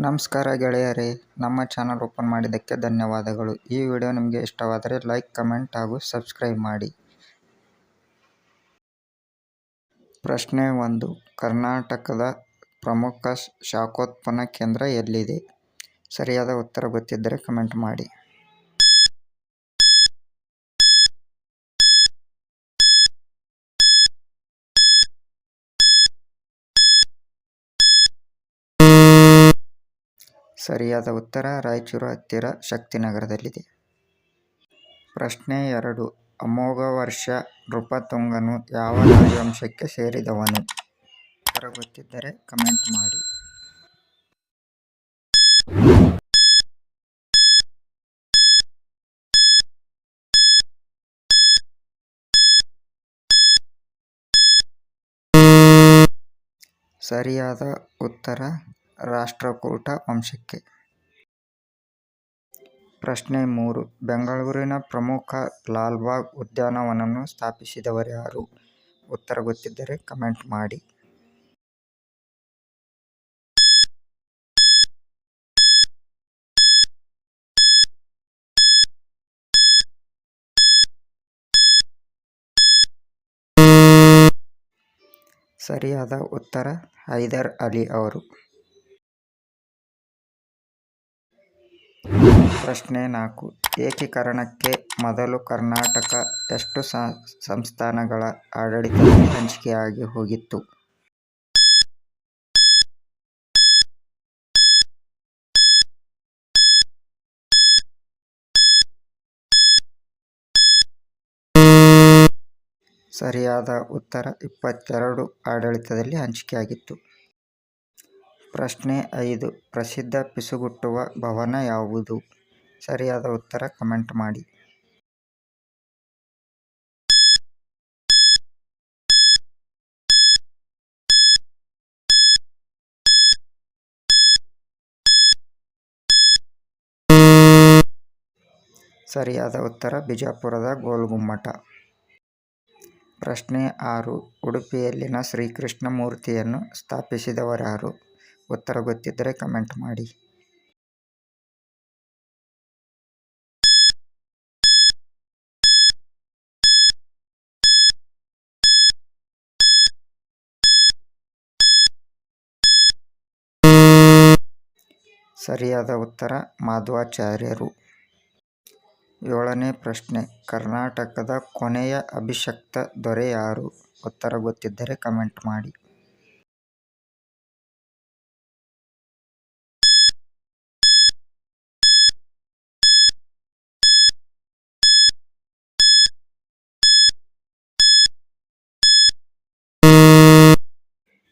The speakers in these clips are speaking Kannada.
ನಮಸ್ಕಾರ ಗೆಳೆಯರೇ, ನಮ್ಮ ಚಾನಲ್ ಓಪನ್ ಮಾಡಿದ್ದಕ್ಕೆ ಧನ್ಯವಾದಗಳು. ಈ ವಿಡಿಯೋ ನಿಮಗೆ ಇಷ್ಟವಾದರೆ ಲೈಕ್, ಕಮೆಂಟ್ ಹಾಗೂ ಸಬ್ಸ್ಕ್ರೈಬ್ ಮಾಡಿ. ಪ್ರಶ್ನೆ ಒಂದು, ಕರ್ನಾಟಕದ ಪ್ರಮುಖ ಶಾಖೋತ್ಪನ್ನ ಕೇಂದ್ರ ಎಲ್ಲಿದೆ? ಸರಿಯಾದ ಉತ್ತರ ಗೊತ್ತಿದ್ದರೆ ಕಮೆಂಟ್ ಮಾಡಿ. ಸರಿಯಾದ ಉತ್ತರ ರಾಯಚೂರು ಹತ್ತಿರ ಶಕ್ತಿನಗರದಲ್ಲಿದೆ. ಪ್ರಶ್ನೆ ಎರಡು. ಅಮೋಘ ವರ್ಷ ನೃಪತುಂಗನು ಯಾವ ರಾಜವಂಶಕ್ಕೆ ಸೇರಿದವನು? ಉತ್ತರ ಗೊತ್ತಿದ್ದರೆ ಕಮೆಂಟ್ ಮಾಡಿ. ಸರಿಯಾದ ಉತ್ತರ ರಾಷ್ಟ್ರಕೂಟ ವಂಶಕ್ಕೆ. ಪ್ರಶ್ನೆ ಮೂರು. ಬೆಂಗಳೂರಿನ ಪ್ರಮುಖ ಲಾಲ್ಬಾಗ್ ಉದ್ಯಾನವನವನ್ನು ಸ್ಥಾಪಿಸಿದವರ್ಯಾರು ಉತ್ತರ ಗೊತ್ತಿದ್ದರೆ ಕಮೆಂಟ್ ಮಾಡಿ. ಸರಿಯಾದ ಉತ್ತರ ಹೈದರ್ ಅಲಿ ಅವರು. ಪ್ರಶ್ನೆ ನಾಲ್ಕು. ಏಕೀಕರಣಕ್ಕೆ ಮೊದಲು ಕರ್ನಾಟಕ ಎಷ್ಟು ಸಂಸ್ಥಾನಗಳ ಆಡಳಿತ ಹಂಚಿಕೆಯಾಗಿ ಹೋಗಿತ್ತು? ಸರಿಯಾದ ಉತ್ತರ ಇಪ್ಪತ್ತೆರಡು ಆಡಳಿತದಲ್ಲಿ ಹಂಚಿಕೆಯಾಗಿತ್ತು. ಪ್ರಶ್ನೆ ಐದು. ಪ್ರಸಿದ್ಧ ಪಿಸುಗುಟ್ಟುವ ಭವನ ಯಾವುದು? ಸರಿಯಾದ ಉತ್ತರ ಕಮೆಂಟ್ ಮಾಡಿ. ಸರಿಯಾದ ಉತ್ತರ ಬಿಜಾಪುರದ ಗೋಲ್ಗುಮ್ಮಟ. ಪ್ರಶ್ನೆ ಆರು, ಉಡುಪಿಯಲ್ಲಿನ ಶ್ರೀಕೃಷ್ಣ ಮೂರ್ತಿಯನ್ನು ಸ್ಥಾಪಿಸಿದವರಾರು ಉತ್ತರ ಗೊತ್ತಿದ್ದರೆ ಕಮೆಂಟ್ ಮಾಡಿ. ಸರಿಯಾದ ಉತ್ತರ, ಮಾಧ್ವಾಚಾರ್ಯರು. ಏಳನೇ ಪ್ರಶ್ನೆ, ಕರ್ನಾಟಕದ ಕೊನೆಯ ಅಭಿಷಕ್ತ ದೊರೆ ಯಾರು? ಉತ್ತರ ಗೊತ್ತಿದ್ದರೆ ಕಮೆಂಟ್ ಮಾಡಿ.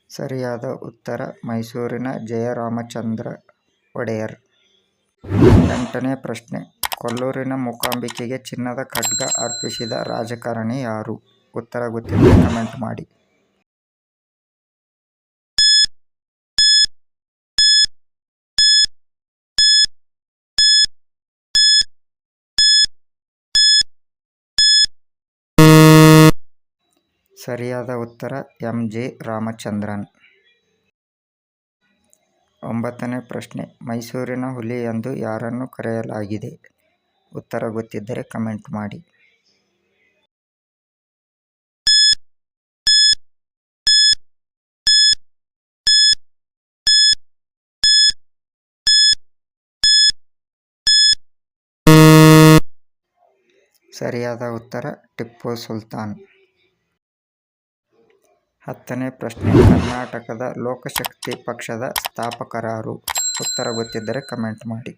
ಸರಿಯಾದ ಉತ್ತರ, ಮೈಸೂರಿನ ಜಯರಾಮಚಂದ್ರ. ಒಡೆಯರ್. ಎಂಟನೇ ಪ್ರಶ್ನೆ. ಕೊಲ್ಲೂರಿನ ಮೂಕಾಂಬಿಕೆಗೆ ಚಿನ್ನದ ಖಡ್ಗ ಅರ್ಪಿಸಿದ ರಾಜಕಾರಣಿ ಯಾರು? ಉತ್ತರ ಗೊತ್ತಿದ್ದರೆ ಕಮೆಂಟ್ ಮಾಡಿ. ಸರಿಯಾದ ಉತ್ತರ ಎಂ ಜೆ ರಾಮಚಂದ್ರನ್. ಒಂಬತ್ತನೇ ಪ್ರಶ್ನೆ. ಮೈಸೂರಿನ ಹುಲಿ ಎಂದು ಯಾರನ್ನು ಕರೆಯಲಾಗಿದೆ? ಉತ್ತರ ಗೊತ್ತಿದ್ದರೆ ಕಮೆಂಟ್ ಮಾಡಿ. ಸರಿಯಾದ ಉತ್ತರ, ಟಿಪ್ಪು ಸುಲ್ತಾನ್. ಹತ್ತನೇ ಪ್ರಶ್ನೆ, ಕರ್ನಾಟಕದ ಲೋಕಶಕ್ತಿ ಪಕ್ಷದ ಸ್ಥಾಪಕರಾರು? ಉತ್ತರ ಗೊತ್ತಿದ್ದರೆ ಕಮೆಂಟ್ ಮಾಡಿ.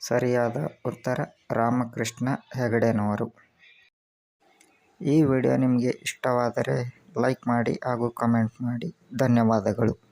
ಸರಿಯಾದ ಉತ್ತರ, ರಾಮಕೃಷ್ಣ ಹೆಗಡೆನವರು. ಈ ವಿಡಿಯೋ ನಿಮಗೆ ಇಷ್ಟವಾದರೆ ಲೈಕ್ ಮಾಡಿ ಹಾಗೂ ಕಮೆಂಟ್ ಮಾಡಿ. ಧನ್ಯವಾದಗಳು.